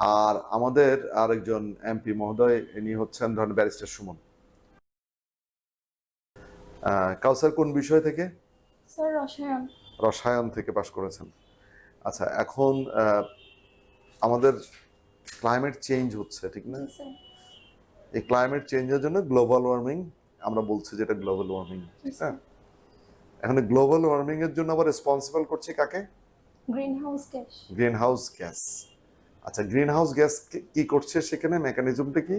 আর আমাদের আরেকজন এমপি মহোদয় ইনি হচ্ছেন ধরেন ব্যারিস্টার সুমন। কাউসার কোন বিষয় থেকে? স্যার রসায়ন। রসায়ন থেকে পাশ করেছেন। আচ্ছা এখন আমাদের ক্লাইমেট চেঞ্জ হচ্ছে ঠিক না? এই ক্লাইমেট চেঞ্জের জন্য গ্লোবাল ওয়ার্মিং আমরা বলছি যেটা গ্লোবাল ওয়ার্মিং ঠিক না? এখন গ্লোবাল ওয়ার্মিং এর জন্য আবার রেসপন্সিবল করছে কাকে? Greenhouse gas greenhouse gas আচ্ছা গ্রিন হাউস গ্যাস কি করছে সেখানে? মেকানিজমটা কি?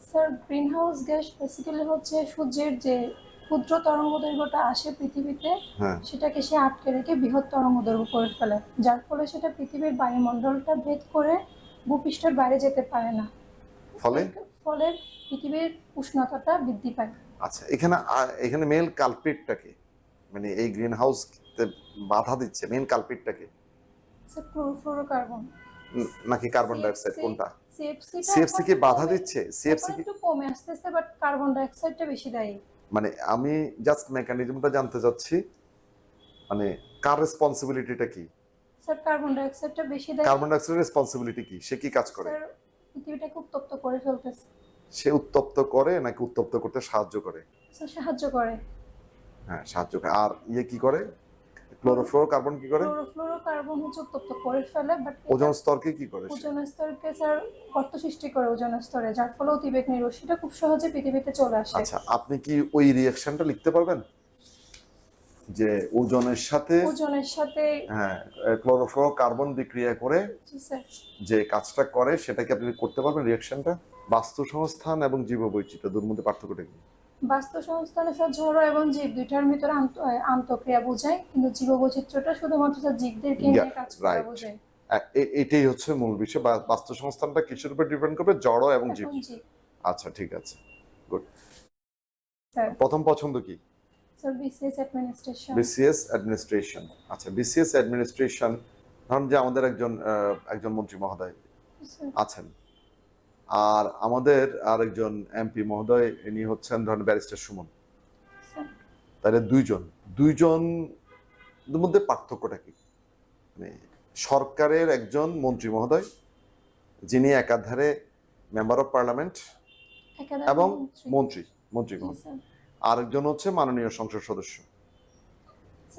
Sir greenhouse gas basically হচ্ছে সূর্যের যে ক্ষুদ্র তরঙ্গ দৈর্ঘ্যটা আসে পৃথিবীতে হ্যাঁ। সেটাকে সে আটকে রেখে বৃহৎ তরঙ্গ দৈর্ঘ্য করে ফেলে। যার ফলে সেটা পৃথিবীর বায়ুমণ্ডলটা ভেদ করে ভূপৃষ্ঠের বাইরে যেতে পারে না। ফলে? ফলে পৃথিবীর উষ্ণতাটা বৃদ্ধি পায়। আচ্ছা এখানে এখানে মেল কালপিটটাকে মানে এই গ্রিন হাউস বাধা দিচ্ছে মেন কালপিটটাকে স্যার ক্লোরোফ্লোরোকার্বন নাকি কার্বন ডাইঅক্সাইড কোনটা? সিএফসি কি বাধা দিচ্ছে? সিএফসি কি একটু কমে আসতেছে বাট কার্বন ডাইঅক্সাইডটা বেশি দেয়। মানে আমি জাস্ট মেকানিজমটা জানতে চাচ্ছি। মানে কার রেসপন্সিবিলিটিটা কি? স্যার কার্বন ডাইঅক্সাইডটা বেশি দেয়। কার্বন ডাইঅক্সাইডের রেসপন্সিবিলিটি কি? সে কি কাজ করে? পৃথিবীটাকে উত্তপ্ত করে ফেলতেছে। সে উত্তপ্ত করে নাকি উত্তপ্ত করতে সাহায্য করে? স্যার সাহায্য করে। হ্যাঁ সাহায্য করে। আর ইয়ে কি করে? ক্লোরোফ্লোরো কার্বন কি করে? ক্লোরোফ্লোরোকার্বন হচ্ছে উত্তপ্ত করে ফেলে বাট ওজন স্তরকে কি করে? ওজন স্তরকে স্যার গর্ত সৃষ্টি করে ওজন স্তরে যার ফলে অতিবেগ রশ্মিটা খুব সহজে পৃথিবীতে চলে আসে। আচ্ছা আপনি কি ওই রিয়াকশনটা লিখতে পারবেন? যে ওজনের সাথে ওজনের সাথে হ্যাঁ ক্লোরোফ্লোরো কার্বন বিক্রিয়া করে জি স্যার। যে কাজটা করে সেটা কি আপনি করতে পারবেন রিয়াকশনটা বাস্তু সংস্থান এবং জীববৈচিত্র্য দুর মধ্যে পার্থক্যটা কি? বাস্তু সংস্থানে স্যার ঝড়ো এবং জীব দুইটার ভিতরে আন্তঃক্রিয়া বোঝায় কিন্তু জীববৈচিত্র্যটা শুধুমাত্র স্যার জীবদেরকে নিয়ে কাজ করা বোঝায়। এটাই হচ্ছে মূল বিষয়। বাস্তু সংস্থানটা কিসের উপর ডিপেন্ড করবে? জড় এবং জীব। আচ্ছা ঠিক আছে। গুড স্যার প্রথম পছন্দ কি? Sir BCS administration BCS administration আচ্ছা বিসিএস অ্যাডমিনিস্ট্রেশন ধরুন যে আমাদের একজন একজন মন্ত্রী মহোদয় আছেন। আর আমাদের আরেকজন এমপি মহোদয় ইনি হচ্ছেন ধরেন ব্যারিস্টার সুমন। তাহলে দুইজন দুইজন মধ্যে পার্থক্যটা কি? মানে সরকারের একজন মন্ত্রী মহোদয় যিনি একাধারে মেম্বার অফ পার্লামেন্ট এবং মন্ত্রী। মন্ত্রী মহোদয়। আরেকজন হচ্ছে মাননীয় সংসদ সদস্য।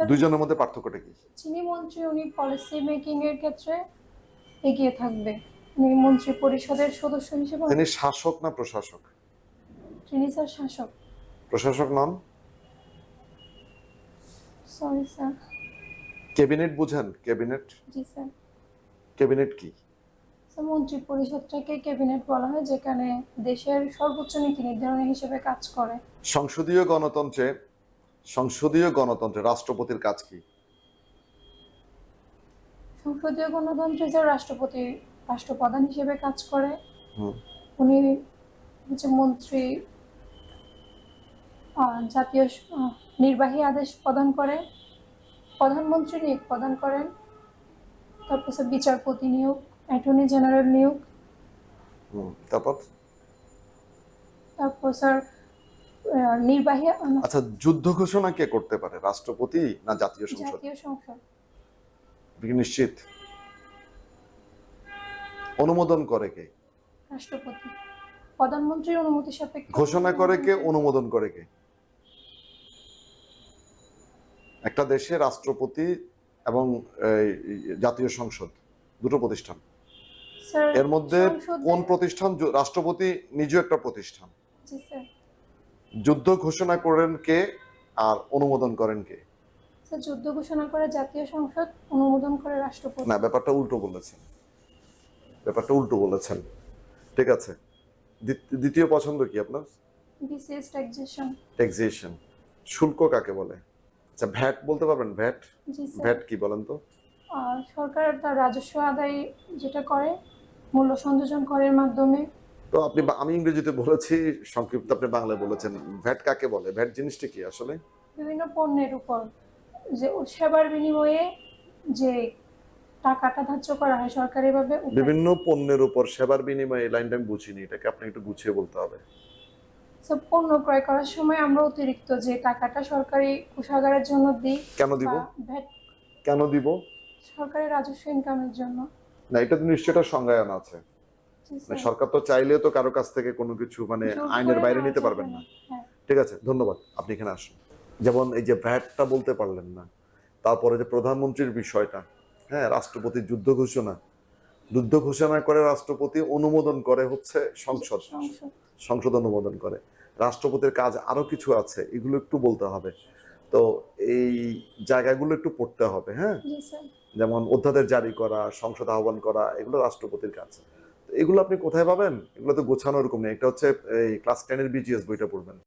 দুইজনের মধ্যে পার্থক্যটা কি? যিনি মন্ত্রী উনি পলিসি মেকিং এর ক্ষেত্রে এগিয়ে থাকবে। উনি মন্ত্রী পরিষদের সদস্য হিসেবে তিনি শাসক না প্রশাসক? তিনি স্যার শাসক। প্রশাসক নন? সরি স্যার ক্যাবিনেট বুঝেন ক্যাবিনেট। জি স্যার ক্যাবিনেট কি? স্যার মন্ত্রী পরিষদটাকে ক্যাবিনেট বলা হয় যেখানে দেশের সর্বোচ্চ নীতি নির্ধারণী হিসেবে কাজ করে। সংসদীয় গণতন্ত্রে সংসদীয় গণতন্ত্রে রাষ্ট্রপতির কাজ কি? সংসদীয় গণতন্ত্রে যে রাষ্ট্রপতি রাষ্ট্রপ্রধান হিসেবে কাজ করে। উনি হচ্ছে মন্ত্রী জাতীয় নির্বাহী আদেশ প্রদান করে। প্রধানমন্ত্রী নিয়োগ প্রদান করেন। তারপর বিচারপতি নিয়োগ অ্যাটর্নি জেনারেল নিয়োগ। তারপর? তারপর স্যার নির্বাহী আচ্ছা যুদ্ধ ঘোষণা কে করতে পারে? রাষ্ট্রপতি না জাতীয় সংসদ? জাতীয় সংসদ। নিশ্চিত? অনুমোদন করে কে? রাষ্ট্রপতি। প্রধানমন্ত্রীর অনুমতি সাপেক্ষে ঘোষণা করে কে অনুমোদন করে কে? একটা দেশে রাষ্ট্রপতি এবং জাতীয় সংসদ দুটো প্রতিষ্ঠান। এর মধ্যে কোন প্রতিষ্ঠান? রাষ্ট্রপতি নিজেও একটা প্রতিষ্ঠান। যুদ্ধ ঘোষণা করেন কে আর অনুমোদন করেন কে? যুদ্ধ ঘোষণা করে জাতীয় সংসদ অনুমোদন করে রাষ্ট্রপতি। না ব্যাপারটা উল্টো বলেছেন। ব্যাপারটা উল্টো বলেছেন। ঠিক আছে। দ্বিত- দ্বিতীয় পছন্দ কি আপনার? বিসিএস ট্যাক্সেশন ট্যাক্সেশন শুল্ক কাকে বলে? আচ্ছা ভ্যাট বলতে পারবেন? ভ্যাট? ভ্যাট কি বলেন তো? সরকার তার রাজস্ব আদায় যেটা করে মূল্য সংযোজন করের মাধ্যমে। তো আপনি আমি ইংরেজিতে বলেছি সংক্ষিপ্ত আপনি বাংলায় বলেছেন। ভ্যাট কাকে বলে? ভ্যাট জিনিসটা কি আসলে? বিভিন্ন পণ্যের উপর। যে সেবার বিনিময়ে যে টাকাটা ধার্য করা হয় সরকারিভাবে বিভিন্ন পণ্যের উপর সেবার বিনিময়ে এই লাইনটা আমি বুঝিনি এটাকে আপনি একটু গুছিয়ে বলতে হবে। So, পণ্য ক্রয় করার সময় আমরা অতিরিক্ত যে টাকাটা সরকারি কোষাগারের জন্য দিই কেন দিব? ভ্যাট কেন দিব? সরকারি রাজস্ব ইনকামের জন্য। না এটা তো নিশ্চয়ই একটা সংজ্ঞায়ন আছে। মানে সরকার তো চাইলেও তো কারও কাছ থেকে কোনো কিছু মানে আইনের বাইরে নিতে পারবেন না। হ্যাঁ। ঠিক আছে ধন্যবাদ আপনি এখানে আসুন। যেমন এই যে ভ্যাটটা বলতে পারলেন না তারপরে যে প্রধানমন্ত্রীর বিষয়টা হ্যাঁ রাষ্ট্রপতি যুদ্ধ ঘোষণা। যুদ্ধ ঘোষণা করে রাষ্ট্রপতি অনুমোদন করে হচ্ছে সংসদ। সংসদ। অনুমোদন করে। রাষ্ট্রপতির কাজ আরও কিছু আছে এগুলো একটু বলতে হবে। তো এই জায়গাগুলো একটু পড়তে হবে হ্যাঁ? যেমন অধ্যাদেশ জারি করা সংসদ আহ্বান করা এগুলো রাষ্ট্রপতির কাজ। তো এগুলো আপনি কোথায় পাবেন? এগুলো তো গোছানো এরকম নেই। এটা হচ্ছে এই ক্লাস টেনের বিজিএস বইটা পড়বেন।